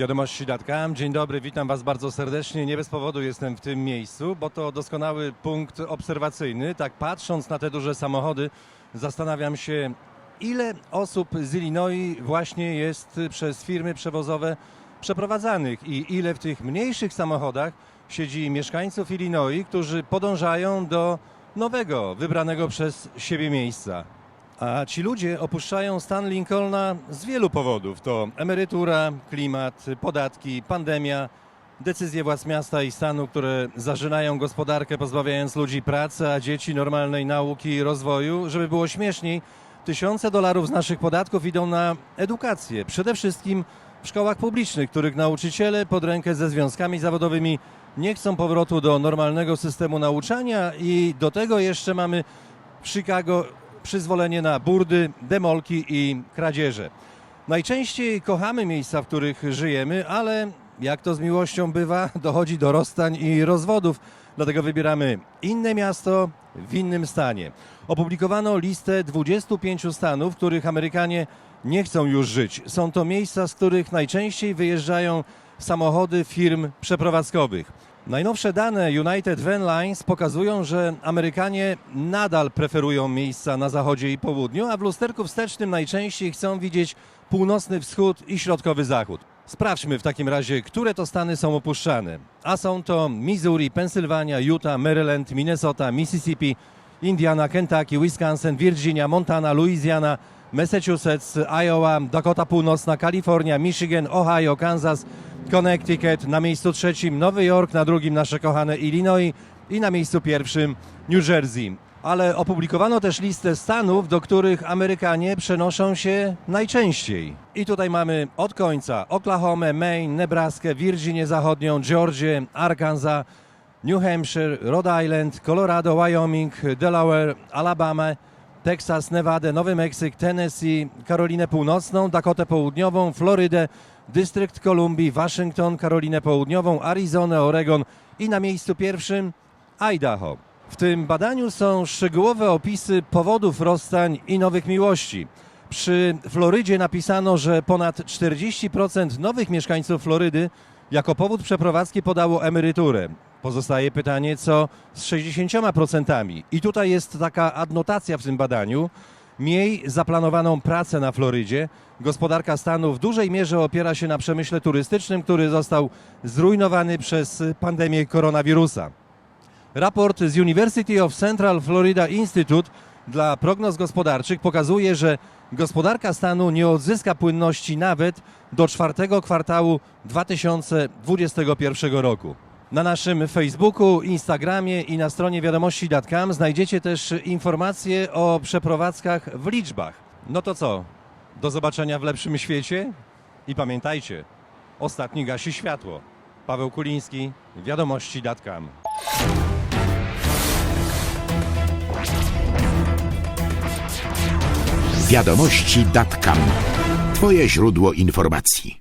Wiadomości.com. Dzień dobry, witam Was bardzo serdecznie. Nie bez powodu jestem w tym miejscu, bo to doskonały punkt obserwacyjny. Tak patrząc na te duże samochody, zastanawiam się, ile osób z Illinois właśnie jest przez firmy przewozowe przeprowadzanych i ile w tych mniejszych samochodach siedzi mieszkańców Illinois, którzy podążają do nowego, wybranego przez siebie miejsca. A ci ludzie opuszczają stan Lincolna z wielu powodów. To emerytura, klimat, podatki, pandemia, decyzje władz miasta i stanu, które zażynają gospodarkę, pozbawiając ludzi pracy, a dzieci normalnej nauki i rozwoju. Żeby było śmieszniej, tysiące dolarów z naszych podatków idą na edukację. Przede wszystkim w szkołach publicznych, których nauczyciele pod rękę ze związkami zawodowymi nie chcą powrotu do normalnego systemu nauczania i do tego jeszcze mamy w Chicago przyzwolenie na burdy, demolki i kradzieże. Najczęściej kochamy miejsca, w których żyjemy, ale jak to z miłością bywa, dochodzi do rozstań i rozwodów. Dlatego wybieramy inne miasto w innym stanie. Opublikowano listę 25 stanów, w których Amerykanie nie chcą już żyć. Są to miejsca, z których najczęściej wyjeżdżają samochody firm przeprowadzkowych. Najnowsze dane United Van Lines pokazują, że Amerykanie nadal preferują miejsca na zachodzie i południu, a w lusterku wstecznym najczęściej chcą widzieć północny wschód i środkowy zachód. Sprawdźmy w takim razie, które to stany są opuszczane. A są to Missouri, Pensylwania, Utah, Maryland, Minnesota, Mississippi, Indiana, Kentucky, Wisconsin, Virginia, Montana, Louisiana, Massachusetts, Iowa, Dakota Północna, Kalifornia, Michigan, Ohio, Kansas, Connecticut, na miejscu trzecim Nowy Jork, na drugim nasze kochane Illinois i na miejscu pierwszym New Jersey. Ale opublikowano też listę stanów, do których Amerykanie przenoszą się najczęściej. I tutaj mamy od końca Oklahoma, Maine, Nebraskę, Virginię Zachodnią, Georgię, Arkansas, New Hampshire, Rhode Island, Colorado, Wyoming, Delaware, Alabama, Teksas, Nevada, Nowy Meksyk, Tennessee, Karolinę Północną, Dakotę Południową, Florydę, Dystrykt Kolumbii, Waszyngton, Karolinę Południową, Arizonę, Oregon i na miejscu pierwszym Idaho. W tym badaniu są szczegółowe opisy powodów rozstań i nowych miłości. Przy Florydzie napisano, że ponad 40% nowych mieszkańców Florydy jako powód przeprowadzki podało emeryturę. Pozostaje pytanie, co z 60%. I tutaj jest taka adnotacja w tym badaniu. Miej zaplanowaną pracę na Florydzie. Gospodarka stanu w dużej mierze opiera się na przemyśle turystycznym, który został zrujnowany przez pandemię koronawirusa. Raport z University of Central Florida Institute dla prognoz gospodarczych pokazuje, że gospodarka stanu nie odzyska płynności nawet do czwartego kwartału 2021 roku. Na naszym Facebooku, Instagramie i na stronie wiadomości.com znajdziecie też informacje o przeprowadzkach w liczbach. No to co? Do zobaczenia w lepszym świecie i pamiętajcie, ostatni gasi światło. Paweł Kuliński, wiadomości.com. Wiadomości.com. Twoje źródło informacji.